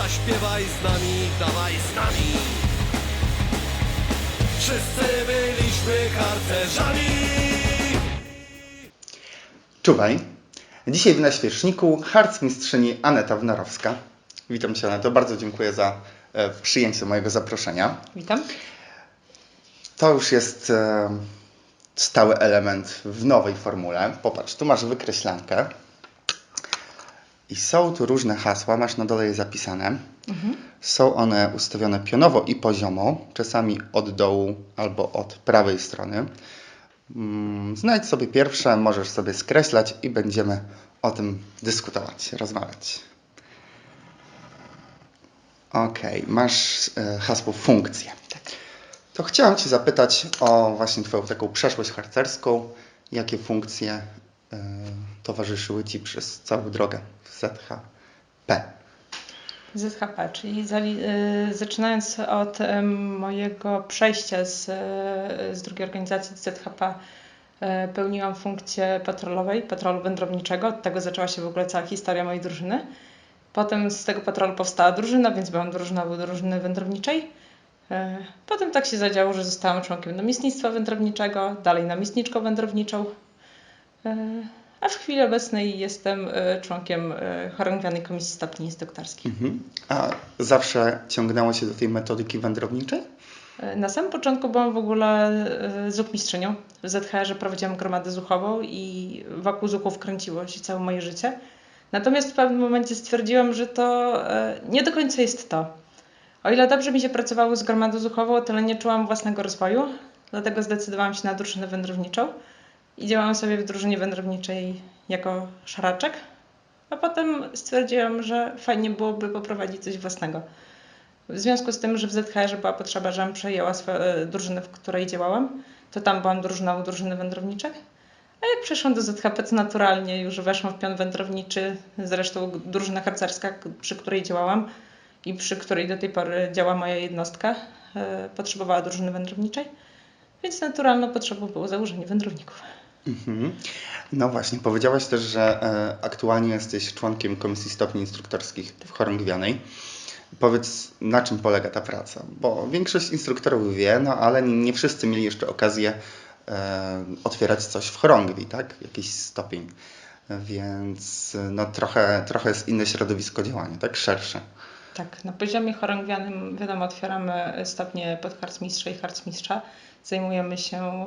Zaśpiewaj z nami, dawaj z nami Wszyscy byliśmy harcerzami Czuwaj. Dzisiaj w naświerzchniku harcmistrzyni Aneta Wnorowska. Witam Cię Aneto, bardzo dziękuję za e, przyjęcie mojego zaproszenia. Witam. To już jest e, stały element w nowej formule. Popatrz, tu masz wykreślankę i są tu różne hasła, masz na dole je zapisane. Są one ustawione pionowo i poziomo, czasami od dołu albo od prawej strony. Mm, Znajdź sobie pierwsze, możesz sobie skreślać i będziemy o tym dyskutować, rozmawiać. Ok, masz e, hasło funkcje. To chciałem Cię zapytać o właśnie Twoją taką przeszłość harcerską. Jakie funkcje towarzyszyły Ci przez całą drogę w ZHP? ZHP, czyli y, zaczynając od y, mojego przejścia z, z drugiej organizacji do ZHP, pełniłam funkcję patrolowej, patrolu wędrowniczego. Od tego zaczęła się w ogóle cała historia mojej drużyny. Potem z tego patrolu powstała drużyna, więc byłam drużynową drużyny wędrowniczej. Potem tak się zadziało, że zostałam członkiem namiestnictwa wędrowniczego, dalej namiestniczką wędrowniczą. Y, A w chwili obecnej jestem y, członkiem y, chorągwianej komisji stopni instruktorskich. Mhm. A zawsze ciągnęło Cię do tej metodyki wędrowniczej? Na samym początku byłam w ogóle zuchmistrzynią. W ZHR prowadziłam gromadę zuchową i wokół zuchów kręciło się całe moje życie. Natomiast w pewnym momencie stwierdziłam, że to nie do końca jest to. O ile dobrze mi się pracowało z gromadą zuchową, o tyle nie czułam własnego rozwoju. Dlatego zdecydowałam się na drużynę wędrowniczą i działałam sobie w drużynie wędrowniczej jako szaraczek. A potem stwierdziłam, że fajnie byłoby poprowadzić coś własnego. W związku z tym, że w ZHR była potrzeba, żebym przejęła swoją drużynę, w której działałam, to tam byłam drużynową drużyny wędrowniczej. A jak przeszłam do ZHP, to naturalnie już weszłam w pion wędrowniczy, zresztą drużyna harcerska, przy której działałam i przy której do tej pory działa moja jednostka, e, potrzebowała drużyny wędrowniczej, więc naturalną potrzebą było założenie wędrowników. Mhm. No właśnie, powiedziałaś też, że e, aktualnie jesteś członkiem Komisji Stopni Instruktorskich w Chorągwianej. Powiedz, na czym polega ta praca? Bo większość instruktorów wie, no ale nie wszyscy mieli jeszcze okazję e, otwierać coś w chorągwi, tak? Jakiś stopień. Więc no, trochę, trochę jest inne środowisko działania, tak? Szersze. Tak, na poziomie chorągwianym wiadomo, otwieramy stopnie podharcmistrza i harcmistrza. Zajmujemy się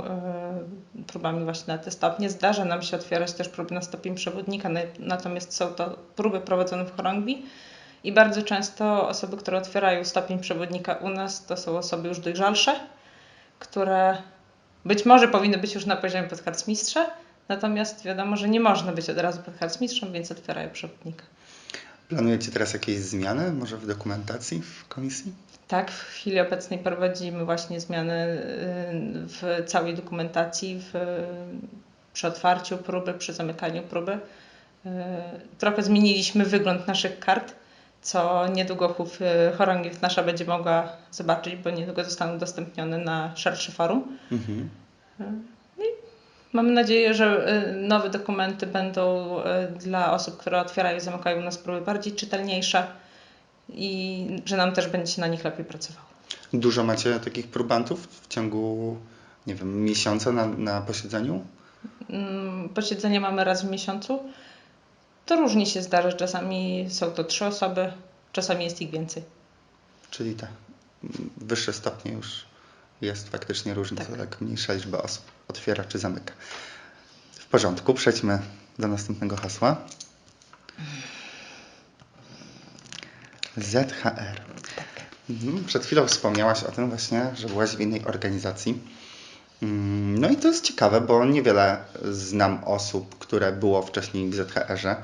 y, próbami właśnie na te stopnie. Zdarza nam się otwierać też próby na stopień przewodnika, na- natomiast są to próby prowadzone w chorągwi i bardzo często osoby, które otwierają stopień przewodnika u nas, to są osoby już dojrzalsze, które być może powinny być już na poziomie podharcmistrza, natomiast wiadomo, że nie można być od razu podharcmistrzem, więc otwierają przewodnika. Planujecie teraz jakieś zmiany, może w dokumentacji w komisji? Tak, w chwili obecnej prowadzimy właśnie zmiany y, w całej dokumentacji, w, przy otwarciu próby, przy zamykaniu próby. Y, Trochę zmieniliśmy wygląd naszych kart, co niedługo y, chorągiew nasza będzie mogła zobaczyć, bo niedługo zostaną udostępnione na szerszy forum. Mhm. Mamy nadzieję, że y, nowe dokumenty będą y, dla osób, które otwierają i zamykają nas próby bardziej czytelniejsze i że nam też będzie się na nich lepiej pracowało. Dużo macie takich próbantów w ciągu, nie wiem, miesiąca na, na posiedzeniu? Mm, Posiedzenie mamy raz w miesiącu. To różnie się zdarza. Czasami są to trzy osoby, czasami jest ich więcej. Czyli te mm, wyższe stopnie już jest faktycznie różnica, tak. Tak. mniejsza liczba osób otwiera czy zamyka. W porządku, przejdźmy do następnego hasła. ZHR. Mhm. Przed chwilą wspomniałaś o tym właśnie, że byłaś w innej organizacji. Mm, No i to jest ciekawe, bo niewiele znam osób, które było wcześniej w ZHR-ze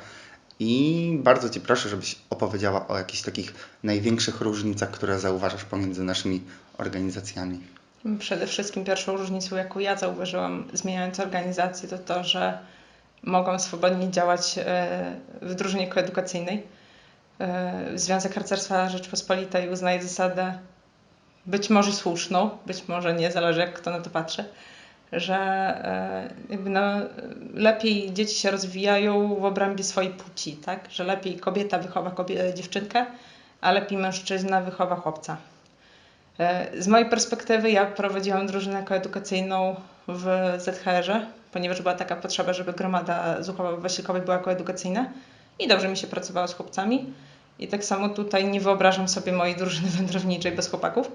i bardzo Cię proszę, żebyś opowiedziała o jakichś takich największych różnicach, które zauważasz pomiędzy naszymi organizacjami. Przede wszystkim pierwszą różnicą, jaką ja zauważyłam, zmieniając organizację, to to, że mogłam swobodnie działać e, w drużynie koedukacyjnej. E, Związek Harcerstwa Rzeczpospolitej uznaje zasadę być może słuszną, być może nie, zależy jak kto na to patrzy, że e, jakby no, lepiej dzieci się rozwijają w obrębie swojej płci, tak? że lepiej kobieta wychowa dziewczynkę a lepiej mężczyzna wychowa chłopca. E, Z mojej perspektywy ja prowadziłam drużynę koedukacyjną w ZHR-ze, ponieważ była taka potrzeba, żeby gromada Zuchowa-Wasilkowej była koedukacyjna i dobrze mi się pracowało z chłopcami. I tak samo tutaj nie wyobrażam sobie mojej drużyny wędrowniczej bez chłopaków.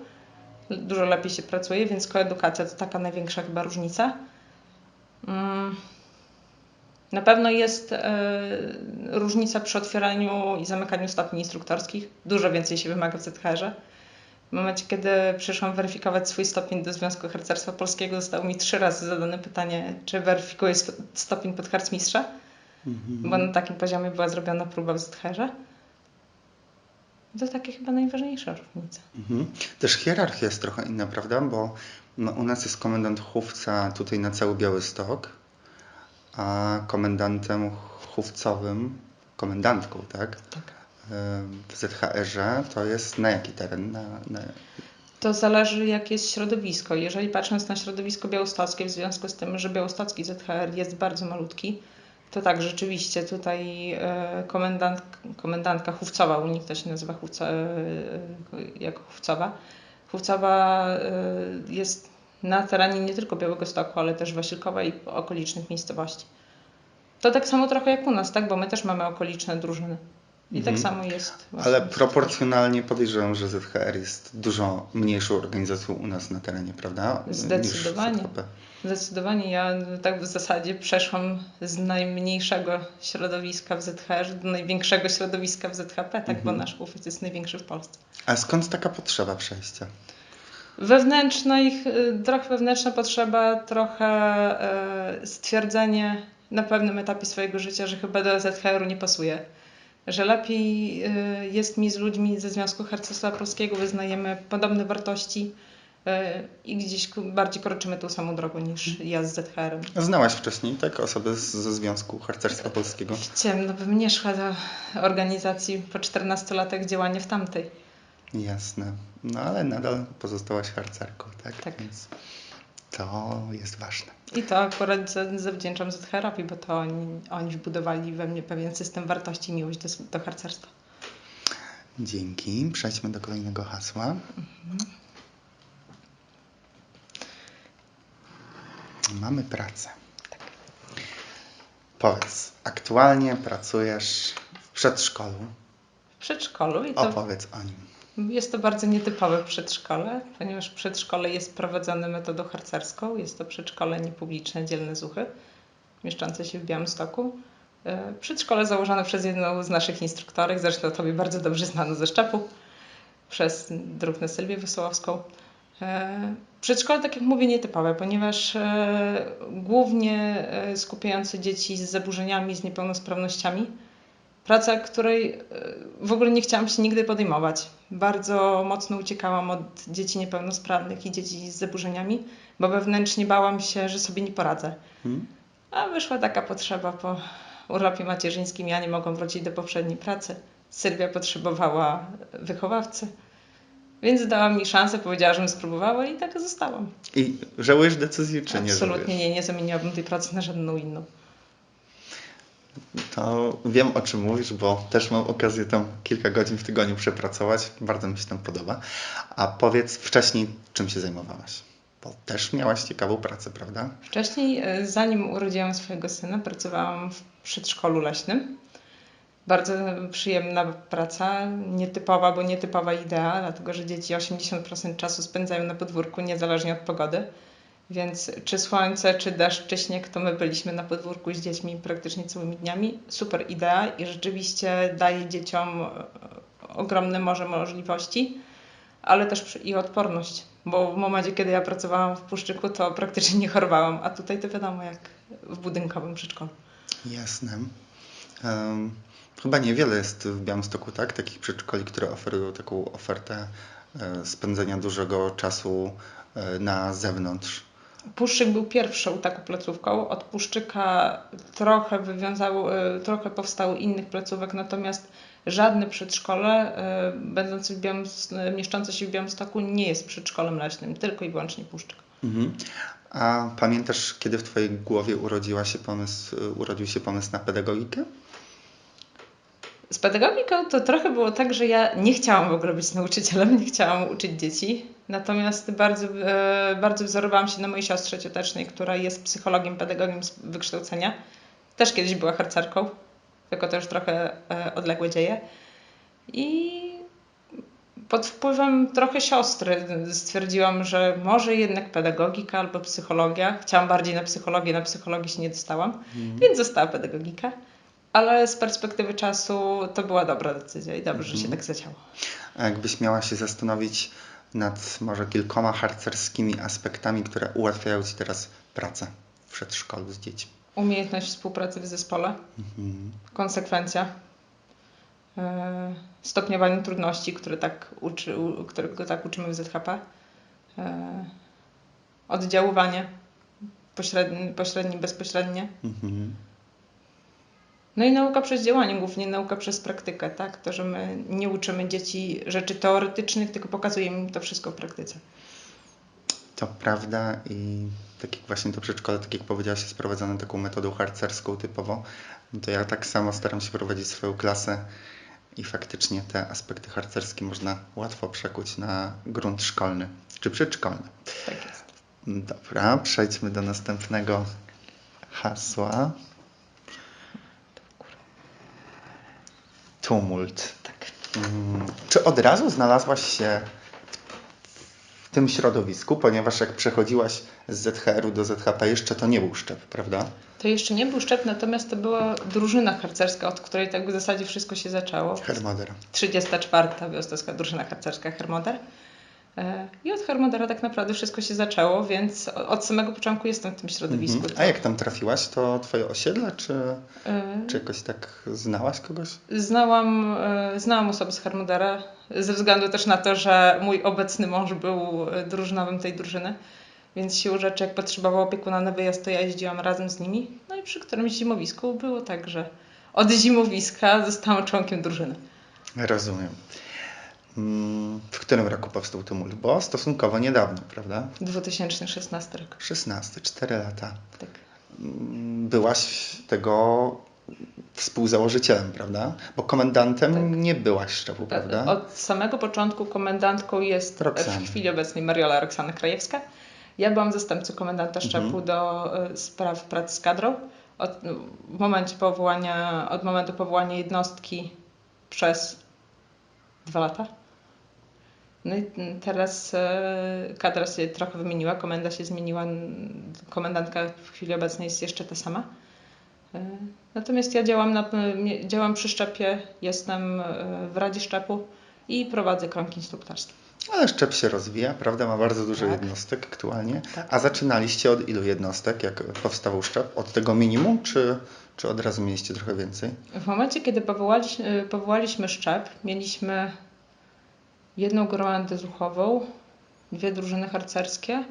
Dużo lepiej się pracuje, więc koedukacja to taka największa chyba różnica. Mm. Na pewno jest e, różnica przy otwieraniu i zamykaniu stopni instruktorskich. Dużo więcej się wymaga w ZHR-ze. W momencie, kiedy przyszłam weryfikować swój stopień do Związku Harcerstwa Polskiego, zostało mi trzy razy zadane pytanie, czy weryfikuję stopień podharcmistrza, bo na takim poziomie była zrobiona próba w ZHR-ze. To takie chyba najważniejsze różnice. Mhm. Też hierarchia jest trochę inna, prawda? Bo no, u nas jest komendant chówca tutaj na cały Białystok, a komendantem chówcowym, komendantką, tak? Tak. W ZHR-ze to jest na jaki teren? Na, na... To zależy, jakie jest środowisko. Jeżeli patrząc na środowisko białostockie, w związku z tym, że białostocki ZHR jest bardzo malutki, to tak, rzeczywiście tutaj e, komendant, komendantka Chówcowa, u nich to się nazywa Chówca, e, jako Chówcowa. Chówcowa e, jest na terenie nie tylko Białegostoku, ale też Wasilkowa i okolicznych miejscowości. To tak samo trochę jak u nas, tak? Bo my też mamy okoliczne drużyny. I tak Mhm. samo jest. Ale proporcjonalnie podejrzewam, że ZHR jest dużo mniejszą organizacją u nas na terenie, prawda? Zdecydowanie. Zdecydowanie. Ja tak w zasadzie przeszłam z najmniejszego środowiska w ZHR do największego środowiska w ZHP, tak, bo Mhm. nasz UFIC jest największy w Polsce. A skąd taka potrzeba przejścia? Wewnętrzna ich, y, trochę wewnętrzna potrzeba, trochę e, stwierdzenie na pewnym etapie swojego życia, że chyba do ZHR-u nie pasuje. Że lepiej y, jest mi z ludźmi ze Związku Harcerstwa Polskiego, wyznajemy podobne wartości y, i gdzieś bardziej kroczymy tą samą drogą niż ja z ZHR-em. Znałaś wcześniej, tak? Osoby z, ze Związku Harcerstwa Polskiego. Ciemno bym nie szła do organizacji po 14 latach działania w tamtej. Jasne. No ale nadal pozostałaś harcerką, tak? Tak. Więc to jest ważne. I to akurat za- zawdzięczam ZHR-owi, bo to oni, oni wbudowali we mnie pewien system wartości i miłość do, do harcerstwa. Dzięki. Przejdźmy do kolejnego hasła. Mamy pracę. Powiedz, aktualnie pracujesz w przedszkolu. W przedszkolu i to Opowiedz o nim. Jest to bardzo nietypowe przedszkole, ponieważ przedszkole jest prowadzone metodą harcerską. Jest to przedszkole niepubliczne Dzielne Zuchy, mieszczące się w Białymstoku. E, Przedszkole założone przez jedną z naszych instruktorek, zresztą tobie bardzo dobrze znano ze szczepu, przez drugnę Sylwię Wesołowską. E, Przedszkole, tak jak mówię, nietypowe, ponieważ e, głównie skupiające dzieci z zaburzeniami, z niepełnosprawnościami. Praca, której e, w ogóle nie chciałam się nigdy podejmować. Bardzo mocno uciekałam od dzieci niepełnosprawnych i dzieci z zaburzeniami, bo wewnętrznie bałam się, że sobie nie poradzę. Hmm? A wyszła taka potrzeba po urlopie macierzyńskim. Ja nie mogłam wrócić do poprzedniej pracy. Sylwia potrzebowała wychowawcy. Więc dała mi szansę, powiedziała, żebym spróbowała i tak zostałam. I żałujesz decyzji, czy nie Absolutnie nie, nie zamieniłabym tej pracy na żadną inną. To wiem, o czym mówisz, bo też mam okazję tam kilka godzin w tygodniu przepracować. Bardzo mi się tam podoba. A powiedz wcześniej, czym się zajmowałaś? Bo też miałaś ciekawą pracę, prawda? Wcześniej, e, zanim urodziłam swojego syna, pracowałam w przedszkolu leśnym. Bardzo przyjemna praca, nietypowa, bo nietypowa idea, dlatego że dzieci 80% czasu spędzają na podwórku, niezależnie od pogody. Więc czy słońce, czy deszcz, czy śnieg, to my byliśmy na podwórku z dziećmi praktycznie całymi dniami. Super idea i rzeczywiście daje dzieciom e, ogromne morze możliwości, ale też i odporność. Bo w momencie, kiedy ja pracowałam w Puszczyku, to praktycznie nie chorowałam, a tutaj to wiadomo, jak w budynkowym przedszkolu. Jasne. Em, chyba niewiele jest w Białymstoku, tak? Takich przedszkoli, które oferują taką ofertę e, spędzenia dużego czasu e, na zewnątrz. Puszczyk był pierwszą taką placówką. Od Puszczyka trochę wywiązało, e, trochę powstało innych placówek, natomiast żadne przedszkole e, będące w mieszczące się w Białymstoku nie jest przedszkolem leśnym, tylko i wyłącznie Puszczyk. Mhm. A pamiętasz, kiedy w Twojej głowie urodziła się pomysł, urodził się pomysł na pedagogikę? Z pedagogiką to trochę było tak, że ja nie chciałam w ogóle być nauczycielem, nie chciałam uczyć dzieci. Natomiast bardzo, e, bardzo wzorowałam się na mojej siostrze ciotecznej, która jest psychologiem, pedagogiem z wykształcenia. Też kiedyś była harcerką, tylko to już trochę e, odległe dzieje. I pod wpływem trochę siostry stwierdziłam, że może jednak pedagogika albo psychologia. Chciałam bardziej na psychologię, na psychologii się nie dostałam, więc została pedagogika. Ale z perspektywy czasu to była dobra decyzja i dobrze, że się tak zadziało. A jakbyś miała się zastanowić nad może kilkoma harcerskimi aspektami, które ułatwiają Ci teraz pracę w przedszkolu z dziećmi. Umiejętność współpracy w zespole, konsekwencja, e, stopniowanie trudności, które tak, uczy, u- którego tak uczymy w ZHP, e, oddziaływanie pośrednie, pośrednie bezpośrednie. Mhm. No i nauka przez działanie, głównie nauka przez praktykę, tak? To, że my nie uczymy dzieci rzeczy teoretycznych, tylko pokazujemy im to wszystko w praktyce. To prawda i tak jak właśnie to przedszkole, tak jak powiedziałaś, jest prowadzone taką metodą harcerską typowo, no to ja tak samo staram się prowadzić swoją klasę i faktycznie te aspekty harcerskie można łatwo przekuć na grunt szkolny czy przedszkolny. Tak jest. Dobra, przejdźmy do następnego hasła. Tumult. Tak. Mm, Czy od razu znalazłaś się w tym środowisku, ponieważ jak przechodziłaś z ZHR-u do ZHP, jeszcze to nie był szczep, prawda? To jeszcze nie był szczep, natomiast to była drużyna harcerska, od której tak w zasadzie wszystko się zaczęło. Hermoder. 34. Wiostowska drużyna harcerska Hermoder. E, I od Hermodera tak naprawdę wszystko się zaczęło, więc od samego początku jestem w tym środowisku. Mhm. A jak tam trafiłaś? To twoje osiedle, czy, E, czy jakoś tak znałaś kogoś? Znałam, e, znałam osoby z Hermodera, ze względu też na to, że mój obecny mąż był drużynowym tej drużyny, więc siłą rzeczy, jak potrzebował opiekuna na wyjazd, to ja jeździłam razem z nimi. No i przy którymś zimowisku było tak, że od zimowiska zostałam członkiem drużyny. Rozumiem. Mm, W którym roku powstał Tumult? Bo stosunkowo niedawno, prawda? 2016 rok. 16, 4 lata. Tak. Mm, Byłaś tego współzałożycielem, prawda? Bo komendantem nie byłaś szczepu, prawda? Od samego początku komendantką jest Roxana. w chwili obecnej Mariola Roxana Krajewska. Ja byłam zastępcą komendanta szczepu Mhm. do e, spraw pracy z kadrą. Od, w momencie powołania, od momentu powołania jednostki przez dwa lata. No i teraz e, kadra się trochę wymieniła, komenda się zmieniła, komendantka w chwili obecnej jest jeszcze ta sama. E, Natomiast ja działam, na, mnie- działam przy szczepie, jestem e, w Radzie Szczepu i prowadzę krąg instruktorskie. Ale szczep się rozwija, prawda? Ma bardzo dużo Tak. jednostek aktualnie. Tak. A zaczynaliście od ilu jednostek, jak powstawał szczep? Od tego minimum, czy, czy od razu mieliście trochę więcej? W momencie, kiedy powołaliśmy, powołaliśmy szczep, mieliśmy jedną gromadę zuchową, dwie drużyny harcerskie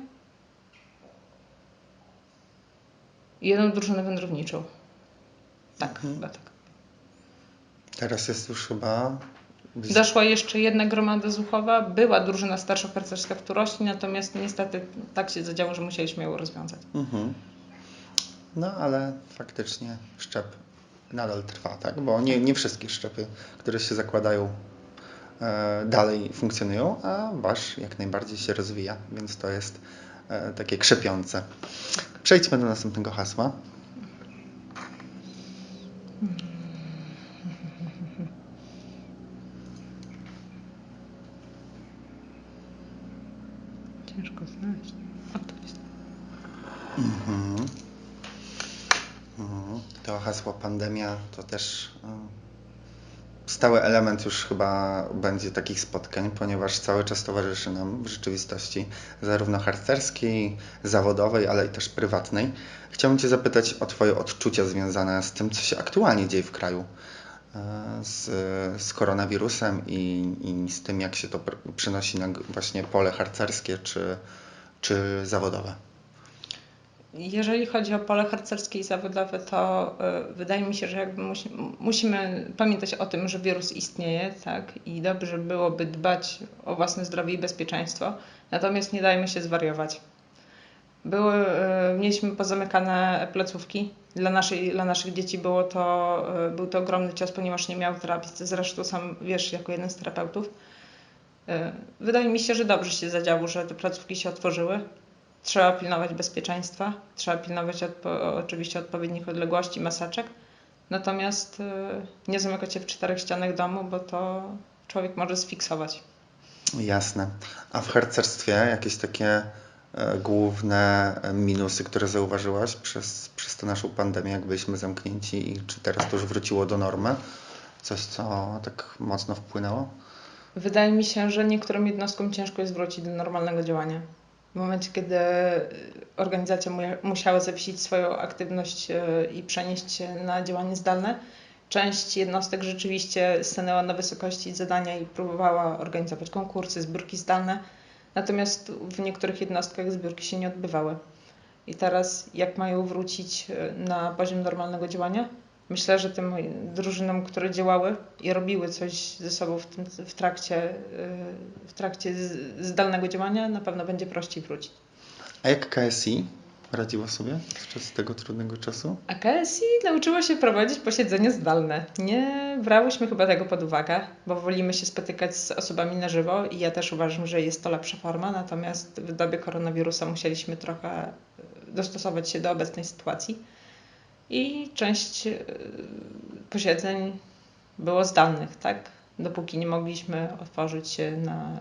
i jedną drużynę wędrowniczą. Tak, chyba tak. Teraz jest już chyba... Doszła jeszcze jedna gromada zuchowa, była drużyna starszoharcerska w Turośli, natomiast niestety tak się zadziało, że musieliśmy ją rozwiązać. Mhm. No ale faktycznie szczep nadal trwa, tak? Bo nie, nie wszystkie szczepy, które się zakładają, dalej funkcjonują, a wasz jak najbardziej się rozwija, więc to jest e, takie krzepiące. Przejdźmy do następnego hasła. Ciężko znaleźć. O, to jest. Mhm. Mhm. To hasło pandemia to też e, stały element już chyba będzie takich spotkań, ponieważ cały czas towarzyszy nam w rzeczywistości zarówno harcerskiej, zawodowej, ale i też prywatnej. Chciałbym Cię zapytać o Twoje odczucia związane z tym, co się aktualnie dzieje w kraju. e, Z, z koronawirusem i, i z tym, jak się to pr- przynosi na właśnie pole harcerskie czy, czy zawodowe. Jeżeli chodzi o pole harcerskie i zawodowe, to y, wydaje mi się, że jakby musi, musimy pamiętać o tym, że wirus istnieje, tak? I dobrze byłoby dbać o własne zdrowie i bezpieczeństwo. Natomiast nie dajmy się zwariować. Były, e, mieliśmy pozamykane placówki. Dla, naszej, dla naszych dzieci było to, e, był to ogromny cios, ponieważ nie miał terapii. Zresztą sam wiesz, jako jeden z terapeutów. E, Wydaje mi się, że dobrze się zadziało, że te placówki się otworzyły. Trzeba pilnować bezpieczeństwa, trzeba pilnować odpo- oczywiście odpowiednich odległości, maseczek. Natomiast e, nie zamykać się w czterech ścianach domu, bo to człowiek może sfiksować. Jasne. A w harcerstwie jakieś takie e, główne e, minusy, które zauważyłaś przez, przez tę naszą pandemię, jak byliśmy zamknięci i czy teraz to już wróciło do normy? Coś, co tak mocno wpłynęło? Wydaje mi się, że niektórym jednostkom ciężko jest wrócić do normalnego działania. W momencie, kiedy organizacja mu- musiała zawiesić swoją aktywność e, i przenieść się na działanie zdalne, część jednostek rzeczywiście stanęła na wysokości zadania i próbowała organizować konkursy, zbiórki zdalne. Natomiast w niektórych jednostkach zbiórki się nie odbywały. I teraz, jak mają wrócić e, na poziom normalnego działania? Myślę, że tym drużynom, które działały i robiły coś ze sobą w, tym, w trakcie, y, w trakcie zdalnego działania, na pewno będzie prościej wrócić. A jak KSI radziło sobie podczas tego trudnego czasu? A KSI nauczyło się prowadzić posiedzenia zdalne. Nie brałyśmy chyba tego pod uwagę, bo wolimy się spotykać z osobami na żywo i ja też uważam, że jest to lepsza forma, natomiast w dobie koronawirusa musieliśmy trochę y, dostosować się do obecnej sytuacji i część y, posiedzeń było zdalnych, tak? Dopóki nie mogliśmy otworzyć się na,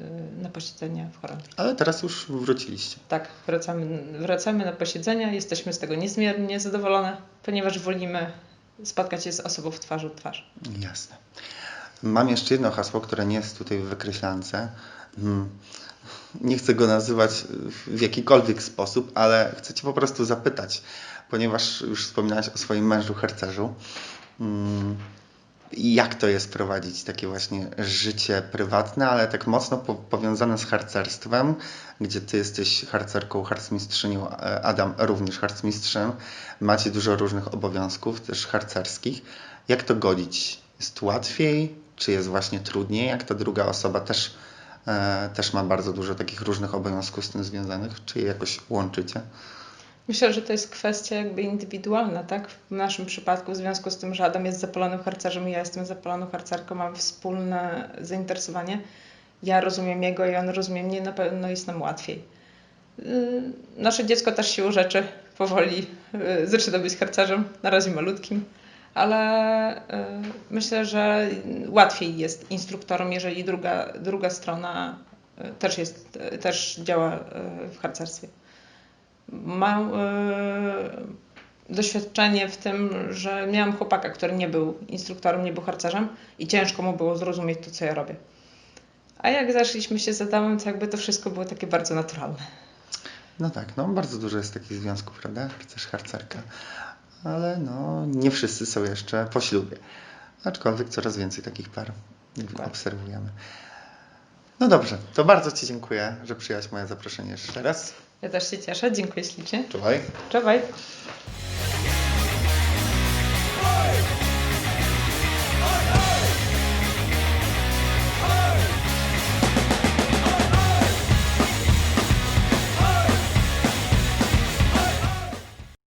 y, na posiedzenia w chorągwi. Ale teraz już wróciliście. Tak, wracamy, wracamy na posiedzenia, jesteśmy z tego niezmiernie zadowolone, ponieważ wolimy spotkać się z osobą w twarzy w twarz. Jasne. Mam jeszcze jedno hasło, które nie jest tutaj w wykreślance. Hmm. Nie chcę go nazywać w jakikolwiek sposób, ale chcę Cię po prostu zapytać, ponieważ już wspominałaś o swoim mężu harcerzu. Hmm. Jak to jest prowadzić takie właśnie życie prywatne, ale tak mocno po powiązane z harcerstwem, gdzie Ty jesteś harcerką, harcmistrzynią, a Adam również harcmistrzem. Macie dużo różnych obowiązków, też harcerskich. Jak to godzić? Jest łatwiej, czy jest właśnie trudniej, jak ta druga osoba też, e, też ma bardzo dużo takich różnych obowiązków z tym związanych, czy je jakoś łączycie? Myślę, że to jest kwestia jakby indywidualna, tak? W naszym przypadku, w związku z tym, że Adam jest zapalonym harcerzem i ja jestem zapaloną harcerką, mamy wspólne zainteresowanie. Ja rozumiem jego i on rozumie mnie, na pewno jest nam łatwiej. Yy, Nasze dziecko też siłą rzeczy powoli yy, zaczyna być harcerzem, na razie malutkim, ale yy, myślę, że łatwiej jest instruktorom, jeżeli druga, druga strona też, jest, też działa w harcerstwie. Mam e, doświadczenie w tym, że miałam chłopaka, który nie był instruktorem, nie był harcerzem i ciężko mu było zrozumieć to, co ja robię. A jak zeszliśmy się z Adamem, to jakby to wszystko było takie bardzo naturalne. No tak, no bardzo dużo jest takich związków, prawda? Harcerz, harcerka. Ale no nie wszyscy są jeszcze po ślubie. Aczkolwiek coraz więcej takich par Dokładnie. obserwujemy. No dobrze, to bardzo Ci dziękuję, że przyjęłaś moje zaproszenie jeszcze raz. Ja też się cieszę, dziękuję ślicznie. Czuwaj. Cześć.